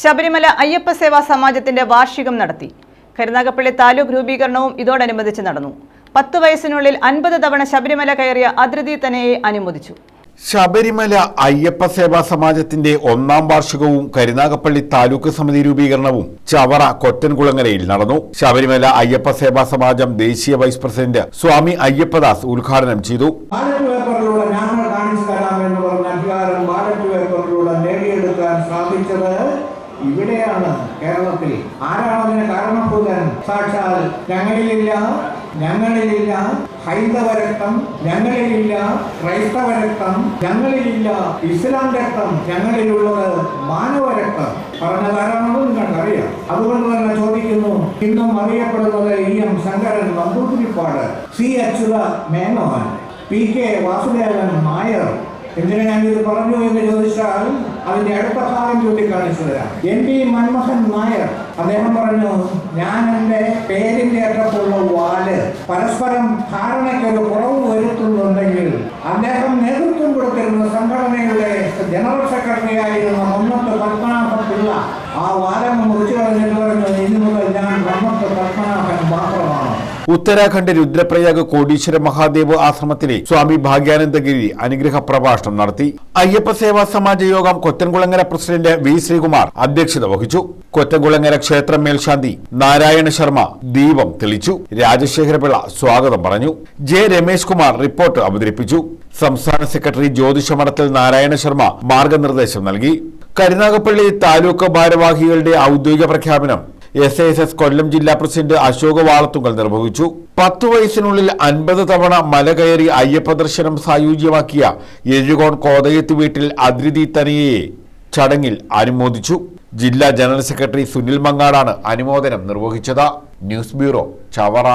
ശബരിമല അയ്യപ്പ സേവാ സമാജത്തിന്റെ വാർഷികം നടത്തി. കരുനാഗപ്പള്ളി താലൂക്ക് രൂപീകരണവും ഇതോടനുബന്ധിച്ച് നടന്നു. പത്ത് വയസ്സിനുള്ളിൽ അൻപത് തവണ ശബരിമല കയറിയ അതിർതി തനയെ അനുമോദിച്ചു. ശബരിമല അയ്യപ്പ സേവാ സമാജത്തിന്റെ ഒന്നാം വാർഷികവും കരുനാഗപ്പള്ളി താലൂക്ക് സമിതി രൂപീകരണവും ചവറ കൊറ്റൻകുളങ്ങരയിൽ നടന്നു. ശബരിമല അയ്യപ്പ സേവാ സമാജം ദേശീയ വൈസ് പ്രസിഡന്റ് സ്വാമി അയ്യപ്പദാസ് ഉദ്ഘാടനം ചെയ്തു. സാധിച്ചത് ഇവിടെയാണ് കേരളത്തിൽ. ആരാണ് അതിന് കാരണഭൂതൻ? സാക്ഷാൽ ഞങ്ങളിലില്ല ഞങ്ങളിലില്ല. ഹൈന്ദവ രക്തം ഞങ്ങളിലില്ല ക്രൈസ്തവ രക്തം ഞങ്ങളിലില്ല. ഇസ്ലാം രക്തം ഞങ്ങളിലുള്ളത് മാനവ രക്തം പറഞ്ഞതാരാണെന്ന് നിങ്ങൾക്കറിയാം. അതുകൊണ്ട് തന്നെ ചോദിക്കുന്നു ഇന്നും അറിയപ്പെടുന്നത് E M Shankaran Namboodiripad C Achyutha Menon P K Vasudevan Nair. എന്തിനാ ഞാൻ ഇത് പറഞ്ഞു അതിന്റെ അടുത്തഭാഗം തരാം എൻ പി മൻമോഹൻ നായർ അദ്ദേഹം പറഞ്ഞു ഞാൻ എന്റെ പേരിന്റെ അറ്റത്തുള്ള വാൽ പരസ്പരം ധാരണയ്ക്കൊരു കുറവ് വരുത്തുന്നുണ്ടെങ്കിൽ അദ്ദേഹം നേതൃത്വം കൊടുത്തിരുന്ന സംഘടനയുടെ ജനറൽ സെക്രട്ടറി ആയിരുന്ന മുന്നത്ത് പത്മനാഭ പിള്ള ആ വാലം ഉത്തരാഖണ്ഡ് രുദ്രപ്രയാഗ് കോടീശ്വര മഹാദേവ് ആശ്രമത്തിലെ സ്വാമി ഭാഗ്യാനന്ദഗിരി അനുഗ്രഹ പ്രഭാഷണം നടത്തി. അയ്യപ്പ സേവാ സമാജ യോഗം കൊറ്റൻകുളങ്ങര പ്രസിഡന്റ് വി ശ്രീകുമാർ അധ്യക്ഷത വഹിച്ചു. കൊറ്റൻകുളങ്ങര ക്ഷേത്രം മേൽശാന്തി നാരായണ ശർമ്മ ദീപം തെളിച്ചു. രാജശേഖരപിള്ള സ്വാഗതം പറഞ്ഞു. ജെ രമേശ് കുമാർ റിപ്പോർട്ട് അവതരിപ്പിച്ചു. സംസ്ഥാന സെക്രട്ടറി ജ്യോതിഷമഠത്തിൽ നാരായണ ശർമ്മ മാർഗനിർദ്ദേശം നൽകി. കരുനാഗപ്പള്ളി താലൂക്ക് ഭാരവാഹികളുടെ ഔദ്യോഗിക പ്രഖ്യാപനം എസ് എസ് എസ് കൊല്ലം ജില്ലാ പ്രസിഡന്റ് അശോക വാളത്തുങ്കൽ നിർവഹിച്ചു. പത്തു വയസ്സിനുള്ളിൽ അൻപത് തവണ മല കയറി അയ്യപ്പ ദർശനം സായുജ്യമാക്കിയ എഴുകോൺ കോതയത്ത് വീട്ടിൽ അദ്രിതി തനിയെ ചടങ്ങിൽ അനുമോദിച്ചു. ജില്ലാ ജനറൽ സെക്രട്ടറി സുനിൽ മങ്ങാടാണ് അനുമോദനം നിർവഹിച്ചത്. News bureau Chavara.